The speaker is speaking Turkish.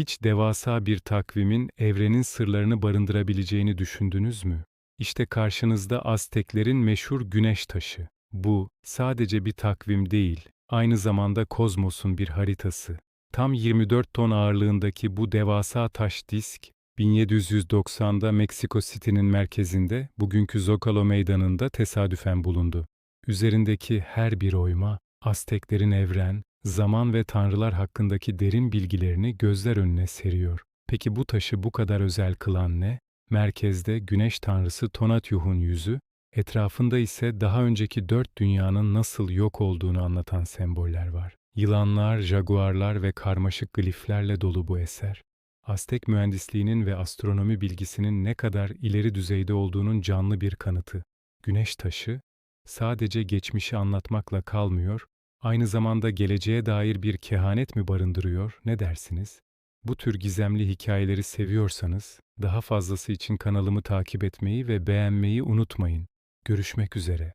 Hiç devasa bir takvimin evrenin sırlarını barındırabileceğini düşündünüz mü? İşte karşınızda Azteklerin meşhur güneş taşı. Bu sadece bir takvim değil, aynı zamanda kozmosun bir haritası. Tam 24 ton ağırlığındaki bu devasa taş disk, 1790'da Meksiko City'nin merkezinde, bugünkü Zocalo Meydanı'nda tesadüfen bulundu. Üzerindeki her bir oyma, Azteklerin evren, zaman ve tanrılar hakkındaki derin bilgilerini gözler önüne seriyor. Peki bu taşı bu kadar özel kılan ne? Merkezde güneş tanrısı Tonatiuh'un yüzü, etrafında ise daha önceki dört dünyanın nasıl yok olduğunu anlatan semboller var. Yılanlar, jaguarlar ve karmaşık gliflerle dolu bu eser. Aztek mühendisliğinin ve astronomi bilgisinin ne kadar ileri düzeyde olduğunun canlı bir kanıtı. Güneş taşı, sadece geçmişi anlatmakla kalmıyor, aynı zamanda geleceğe dair bir kehanet mi barındırıyor, ne dersiniz? Bu tür gizemli hikayeleri seviyorsanız, daha fazlası için kanalımı takip etmeyi ve beğenmeyi unutmayın. Görüşmek üzere.